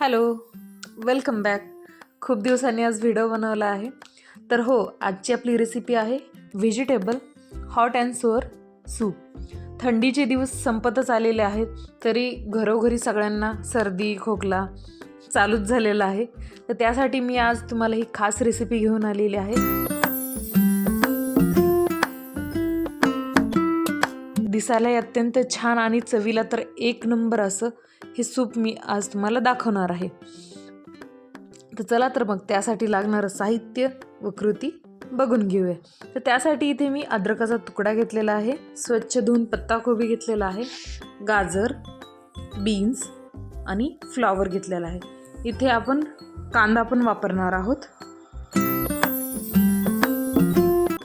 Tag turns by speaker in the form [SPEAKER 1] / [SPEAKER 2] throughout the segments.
[SPEAKER 1] Hello welcome back. खूप दिवसांनी आज व्हिडिओ बनवला आहे. तर हो आजची आपली रेसिपी आहे vegetable hot and sour soup थंडीचे दिवस संपतच आलेले आहेत तरी घरोघरी सगळ्यांना सर्दी खोकला चालूच झालेला आहे. तर त्यासाठी मी आज तुम्हाला ही खास रेसिपी घेऊन आलेली आहे. दिसायलाही अत्यंत छान आणि चवीला तर एक नंबर असं हे सूप मी आज तुम्हाला दाखवणार आहे. तर चला तर मग त्यासाठी लागणारं साहित्य व कृती बघून घेऊया. तर त्यासाठी इथे मी अद्रकाचा तुकडा घेतलेला आहे स्वच्छ धुवून पत्ताकोबी घेतलेला आहे गाजर बीन्स आणि फ्लॉवर घेतलेला आहे. इथे आपण कांदा पण वापरणार आहोत.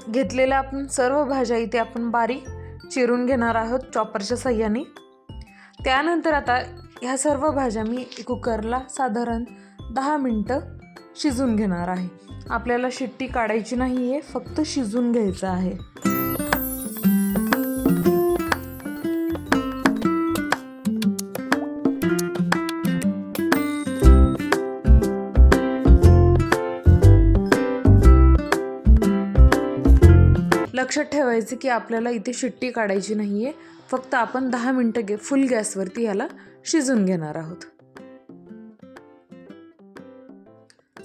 [SPEAKER 1] घेतलेल्या आपण सर्व भाज्या इथे आपण बारीक चिरून घेणार आहोत चॉपरच्या सह्याने. त्यानंतर आता ह्या सर्व भाज्या मी कुकरला साधारण दहा मिनटं शिजून घेणार आहे. आपल्याला शिट्टी काढायची नाही आहे फक्त शिजून घ्यायचं आहे. लक्षात ठेवायचं की आपल्याला इथे शिट्टी काढायची नाही आहे फक्त आपण दहा मिनटं गे फुल गॅसवरती याला शिजून घेणार आहोत.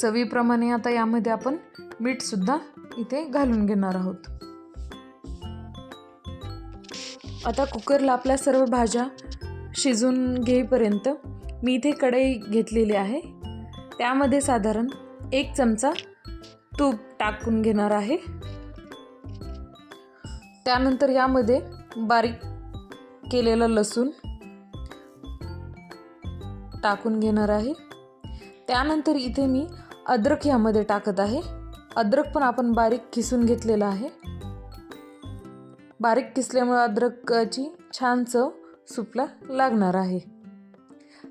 [SPEAKER 1] चवीप्रमाणे आता यामध्ये आपण मीठसुद्धा इथे घालून घेणार आहोत. आता कुकरला आपल्या सर्व भाज्या शिजून घेईपर्यंत मी इथे कढई घेतलेली आहे. त्यामध्ये साधारण एक चमचा तूप टाकून घेणार आहे. त्यानंतर यामध्ये बारीक केलेलं लसूण टाकून घेणार आहे. त्यानंतर इथे मी अद्रक ह्यामध्ये टाकत आहे. अद्रक पण आपण बारीक किसून घेतलेलं आहे. बारीक किसल्यामुळे अद्रकची छान चव सूपला लागणार आहे.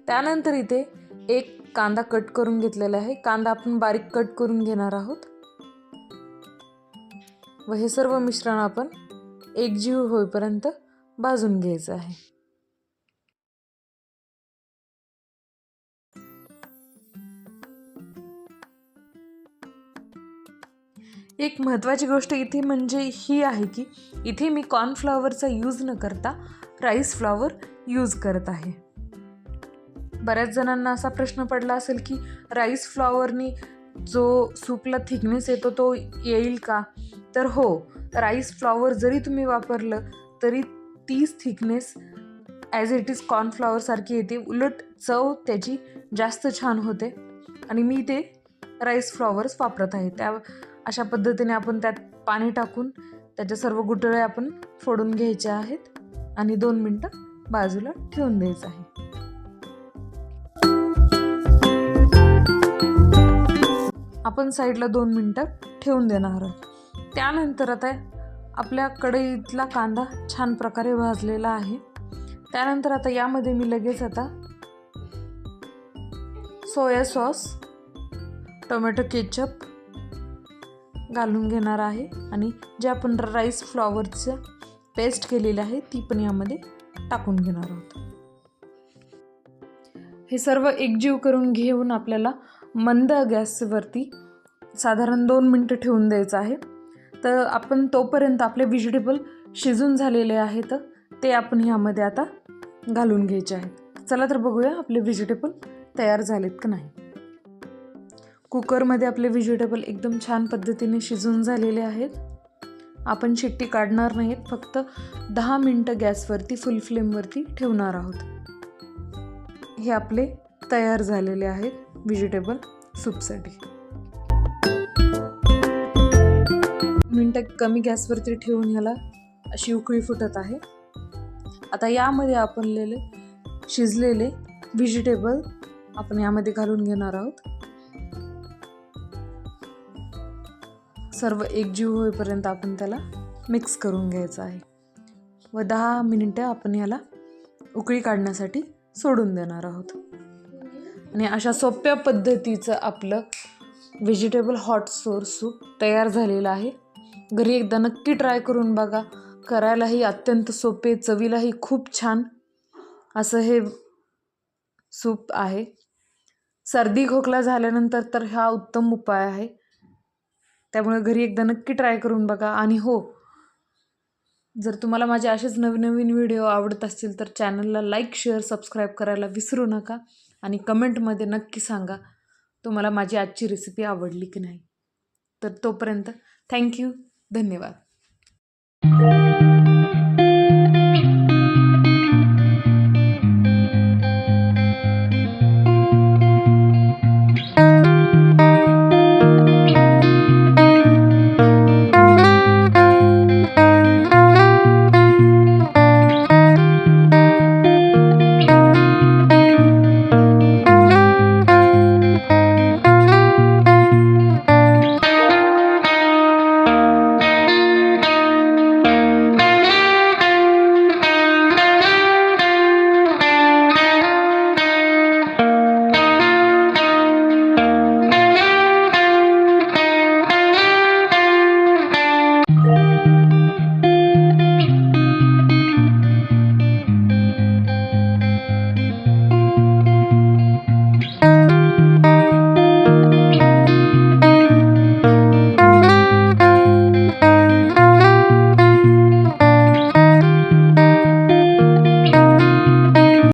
[SPEAKER 1] त्यानंतर इथे एक कांदा कट करून घेतलेला आहे. कांदा आपण बारीक कट करून घेणार आहोत. व हे सर्व मिश्रण आपण एकजीव होईपर्यंत भाजून घ्यायचं आहे. एक महत्त्वाची गोष्ट इथे म्हणजे ही आहे की इथे मी कॉर्नफ्लॉवरचा यूज न करता राईस फ्लॉवर यूज करत आहे. बऱ्याच जणांना असा प्रश्न पडला असेल की राईस फ्लॉवरनी जो सूपला थिकनेस येतो तो येईल का? तर हो राईस फ्लॉवर जरी तुम्ही वापरलं तरी तीच थिकनेस ॲज इट इज कॉर्नफ्लॉवरसारखी येते. उलट चव त्याची जास्त छान होते. आणि मी ते राईस फ्लॉवर्स वापरत आहे. त्या अशा पद्धतीने आपण त्यात पाणी टाकून त्याच्या सर्व गुटळे आपण फोडून घ्यायच्या आहेत. आणि दोन मिनटं बाजूला ठेवून द्यायचं आहे. आपण साईडला दोन मिनटं ठेवून देणार आहोत त्यानंतर आता आपल्या कढईतला कांदा छान प्रकारे भाजलेला आहे. त्यानंतर आता यामध्ये मी लगेच आता सोया सॉस टोमॅटो केचप घालून घेणार आहे. आणि जे आपण राईस फ्लॉवरचं पेस्ट केलेली आहे ती पण यामध्ये टाकून घेणार आहोत. हे सर्व एकजीव करून घेऊन आपल्याला मंद गॅसवरती साधारण दोन मिनटं ठेवून द्यायचं आहे. तर आपण तोपर्यंत आपले व्हेजिटेबल शिजून झालेले आहेत ते आपण ह्यामध्ये आता घालून घ्यायचे आहेत. चला तर बघूया आपले व्हेजिटेबल तयार झालेत का नाही. कुकरमध्ये आपले व्हेजिटेबल एकदम छान पद्धतीने शिजून झालेले आहेत. आपण शिट्टी काढणार नाहीत फक्त दहा मिनटं गॅसवरती फुल फ्लेमवरती ठेवणार आहोत. हे आपले तयार झालेले आहेत व्हेजिटेबल सूपसाठी. मिनटं कमी गॅसवरती ठेवून ह्याला अशी उकळी फुटत आहे. आता यामध्ये आपण लेले शिजलेले व्हेजिटेबल आपण यामध्ये घालून घेणार आहोत. सर्व एकजीव होईपर्यंत आपण त्याला मिक्स करून घ्यायचं आहे. व दहा मिनिटं आपण याला उकळी काढण्यासाठी सोडून देणार आहोत. आणि अशा सोप्या पद्धतीचं आपलं व्हेजिटेबल हॉट सोर सूप तयार झालेलं आहे. घरी एकदा नक्की ट्राय करून बघा. करायलाही अत्यंत सोपे चवीलाही खूप छान असं हे सूप आहे. सर्दी खोकला झाल्यानंतर तर हा उत्तम उपाय आहे. त्यामुळे घरी एकदा नक्की ट्राय करून बघा. आणि हो जर तुम्हाला माझे असेच नवीन नवीन व्हिडिओ आवडत असतील तर चॅनलला लाईक शेअर सबस्क्राईब करायला विसरू नका. आणि कमेंटमध्ये नक्की सांगा तुम्हाला माझी आजची रेसिपी आवडली की नाही. तर तोपर्यंत थँक्यू धन्यवाद.